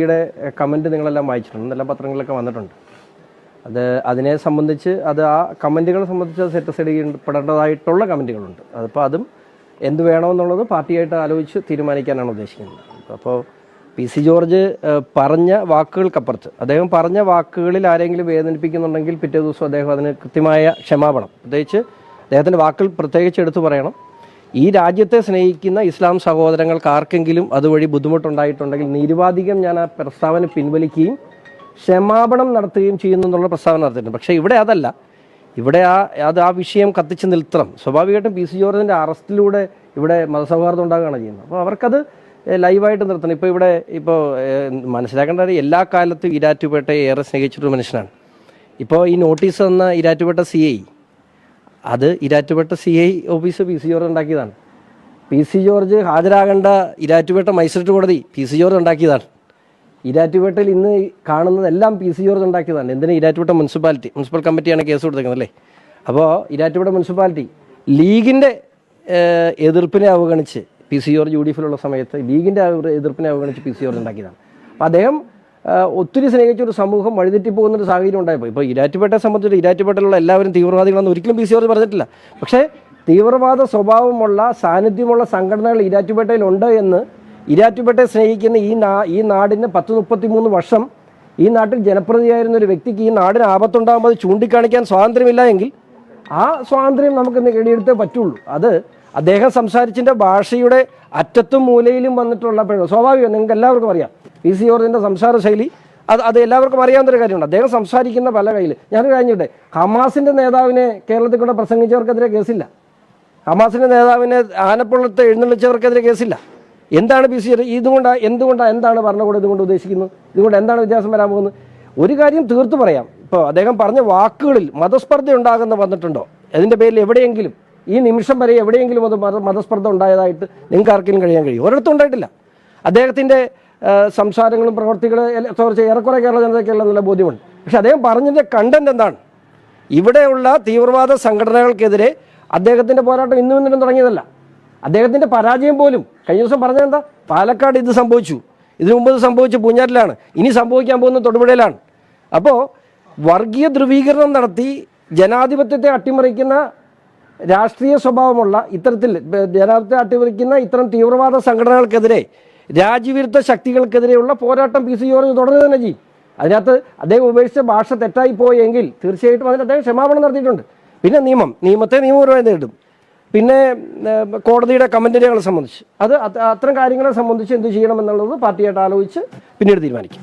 യുടെ കമന്റ് നിങ്ങളെല്ലാം വായിച്ചിട്ടുണ്ട്. എല്ലാ പത്രങ്ങളിലൊക്കെ വന്നിട്ടുണ്ട്. അത് അതിനെ സംബന്ധിച്ച് അത് ആ കമന്റുകളെ സംബന്ധിച്ച് അത് സെറ്റ് ചെയ്യപ്പെടേണ്ടതായിട്ടുള്ള കമന്റുകളുണ്ട് അതിപ്പോൾ അതും എന്ത് വേണമെന്നുള്ളത് പാർട്ടിയായിട്ട് ആലോചിച്ച് തീരുമാനിക്കാനാണ് ഉദ്ദേശിക്കുന്നത്. അപ്പോൾ പി സി ജോർജ് പറഞ്ഞ വാക്കുകൾക്കപ്പുറത്ത് അദ്ദേഹം പറഞ്ഞ വാക്കുകളിൽ ആരെങ്കിലും വേദനിപ്പിക്കുന്നുണ്ടെങ്കിൽ പിറ്റേ ദിവസം അദ്ദേഹം അതിന് കൃത്യമായ ക്ഷമാപണം. പ്രത്യേകിച്ച് അദ്ദേഹത്തിന്റെ വാക്കുകൾ പ്രത്യേകിച്ച് എടുത്തു പറയണം. ഈ രാജ്യത്തെ സ്നേഹിക്കുന്ന ഇസ്ലാം സഹോദരങ്ങൾക്ക് ആർക്കെങ്കിലും അതുവഴി ബുദ്ധിമുട്ടുണ്ടായിട്ടുണ്ടെങ്കിൽ നിരുപാധികം ഞാൻ ആ പ്രസ്താവന പിൻവലിക്കുകയും ക്ഷമാപണം നടത്തുകയും ചെയ്യുന്നു എന്നുള്ള പ്രസ്താവന നടത്തിയിട്ടുണ്ട്. പക്ഷേ ഇവിടെ അതല്ല. ഇവിടെ ആ അത് ആ വിഷയം കത്തിച്ച് നിൽത്തണം. സ്വാഭാവികമായിട്ടും പി സി ജോർജിന്റെ അറസ്റ്റിലൂടെ ഇവിടെ മതസൗഹാർദ്ദം ഉണ്ടാകുകയാണ് ചെയ്യുന്നത്. അപ്പോൾ അവർക്കത് ലൈവായിട്ട് നിർത്തണം. ഇപ്പോൾ ഇവിടെ ഇപ്പോൾ മനസ്സിലാക്കേണ്ട എല്ലാ കാലത്തും ഇരാറ്റുപേട്ടയെ ഏറെ സ്നേഹിച്ചിട്ടൊരു മനുഷ്യനാണ്. ഇപ്പോൾ ഈ നോട്ടീസ് തന്ന ഇരാറ്റുപേട്ട സി ഐ അത് Erattupetta C I office P C George ഉണ്ടാക്കിയതാണ്. പി സി ജോർജ് ഹാജരാകേണ്ട ഇരാറ്റുപേട്ട മജിസ്ട്രേറ്റ് കോടതി പി സി ജോർജ് ഉണ്ടാക്കിയതാണ്. ഇരാറ്റുപേട്ടയിൽ ഇന്ന് കാണുന്നതെല്ലാം പി സി ജോർജ് ഉണ്ടാക്കിയതാണ്. എന്തിനാ? ഇരാറ്റുപേട്ട മുനിസിപ്പാലിറ്റി മുനിസിപ്പൽ കമ്മിറ്റിയാണ് കേസ് കൊടുത്തേക്കുന്നത് അല്ലേ? അപ്പോൾ ഇരാറ്റുപേട്ട മുനിസിപ്പാലിറ്റി ലീഗിന്റെ എതിർപ്പിനെ അവഗണിച്ച് P C George U D എഫിലുള്ള സമയത്ത് ലീഗിന്റെ എതിർപ്പിനെ അവഗണിച്ച് പി സി ജോർജ് ഉണ്ടാക്കിയതാണ്. അപ്പോൾ അദ്ദേഹം ഒത്തിരി സ്നേഹിച്ച ഒരു സമൂഹം വഴിതെറ്റി പോകുന്ന ഒരു സാഹചര്യം ഉണ്ടായപ്പോൾ. ഇപ്പോൾ ഇരാറ്റുപേട്ടയെ സംബന്ധിച്ച് ഇരാറ്റുപേട്ടയിലുള്ള എല്ലാവരും തീവ്രവാദികളെന്ന് ഒരിക്കലും പി സി ജോർജ് പറഞ്ഞിട്ടില്ല. പക്ഷേ തീവ്രവാദ സ്വഭാവമുള്ള സാന്നിധ്യമുള്ള സംഘടനകൾ ഇരാറ്റുപേട്ടയിലുണ്ട് എന്ന് ഇരാറ്റുപേട്ടയെ സ്നേഹിക്കുന്ന ഈ നാ ഈ നാടിന് പത്ത് മുപ്പത്തി മൂന്ന് വർഷം ഈ നാട്ടിൽ ജനപ്രതിയായിരുന്ന ഒരു വ്യക്തിക്ക് ഈ നാടിന് ആപത്തുണ്ടാകുമ്പോൾ അത് ചൂണ്ടിക്കാണിക്കാൻ സ്വാതന്ത്ര്യമില്ല എങ്കിൽ ആ സ്വാതന്ത്ര്യം നമുക്ക് നേടിയെടുത്തേ പറ്റുള്ളൂ. അത് അദ്ദേഹം സംസാരിച്ചതിന്റെ ഭാഷയുടെ അറ്റത്തും മൂലയിലും വന്നിട്ടുള്ള സ്വാഭാവികം നിങ്ങൾക്ക് എല്ലാവർക്കും അറിയാം. പി സി ജോർജിന്റെ സംസാര ശൈലി അത് അത് എല്ലാവർക്കും അറിയാവുന്ന ഒരു കാര്യമുണ്ട്. അദ്ദേഹം സംസാരിക്കുന്ന പല കയ്യിൽ ഞാൻ കഴിഞ്ഞിട്ടെ ഹമാസിന്റെ നേതാവിനെ കേരളത്തിൽ കൂടെ പ്രസംഗിച്ചവർക്കെതിരെ കേസില്ല. ഹമാസിന്റെ നേതാവിനെ ആനപ്പുള്ളത്ത് എഴുന്നള്ളിച്ചവർക്കെതിരെ കേസില്ല. എന്താണ് പി സി ഇതുകൊണ്ടാണ് എന്തുകൊണ്ടാണ് എന്താണ് ഭരണകൂടം ഇതുകൊണ്ട് ഉദ്ദേശിക്കുന്നത്? ഇതുകൊണ്ട് എന്താണ് വ്യത്യാസം വരാൻ പോകുന്നത്? ഒരു കാര്യം തീർത്തു പറയാം. ഇപ്പോൾ അദ്ദേഹം പറഞ്ഞ വാക്കുകളിൽ മതസ്പർദ്ധ ഉണ്ടാകുന്ന വന്നിട്ടുണ്ടോ? അതിന്റെ പേരിൽ എവിടെയെങ്കിലും ഈ നിമിഷം വരെ എവിടെയെങ്കിലും അത് മത മതസ്പർദ്ധ ഉണ്ടായതായിട്ട് നിങ്ങൾക്ക് ആർക്കെങ്കിലും കഴിയാൻ കഴിയും? ഒരിടത്തും ഉണ്ടായിട്ടില്ല. അദ്ദേഹത്തിന്റെ സംസാരങ്ങളും പ്രവർത്തികളും കുറച്ച് ഏറെക്കുറെ കേരള ജനതയ്ക്കുള്ള നല്ല ബോധ്യമുണ്ട്. പക്ഷെ അദ്ദേഹം പറഞ്ഞതിന്റെ കണ്ടന്റ് എന്താണ്? ഇവിടെയുള്ള തീവ്രവാദ സംഘടനകൾക്കെതിരെ അദ്ദേഹത്തിന്റെ പോരാട്ടം ഇന്നും ഇന്നും തുടങ്ങിയതല്ല. അദ്ദേഹത്തിന്റെ പരാജയം പോലും കഴിഞ്ഞ ദിവസം പറഞ്ഞത് എന്താ? പാലക്കാട് ഇത് സംഭവിച്ചു. ഇതിനു മുമ്പ് സംഭവിച്ചു പൂഞ്ഞാറ്റിലാണ്. ഇനി സംഭവിക്കാൻ പോകുന്ന തൊടുപുഴയിലാണ്. അപ്പോൾ വർഗീയ ധ്രുവീകരണം നടത്തി ജനാധിപത്യത്തെ അട്ടിമറിക്കുന്ന രാഷ്ട്രീയ സ്വഭാവമുള്ള ഇത്തരത്തിൽ ജനാധിപത്യത്തെ അട്ടിമറിക്കുന്ന ഇത്തരം തീവ്രവാദ സംഘടനകൾക്കെതിരെ രാജ്യവിരുദ്ധ ശക്തികൾക്കെതിരെയുള്ള പോരാട്ടം പി സി ജോർജ് തുടരുക തന്നെ ചെയ്യും. അതിനകത്ത് അദ്ദേഹം ഉപേക്ഷിച്ച ഭാഷ തെറ്റായി പോയെങ്കിൽ തീർച്ചയായിട്ടും അതിന് അദ്ദേഹം ക്ഷമാപണം നടത്തിയിട്ടുണ്ട്. പിന്നെ നിയമം. നിയമത്തെ നിയമപരമായി നേരിടും. പിന്നെ കോടതിയുടെ കമന്റുകളെ സംബന്ധിച്ച്. അത് അത് അത്തരം കാര്യങ്ങളെ സംബന്ധിച്ച് എന്ത് ചെയ്യണം എന്നുള്ളത് പാർട്ടിയായിട്ട് ആലോചിച്ച് പിന്നീട് തീരുമാനിക്കും.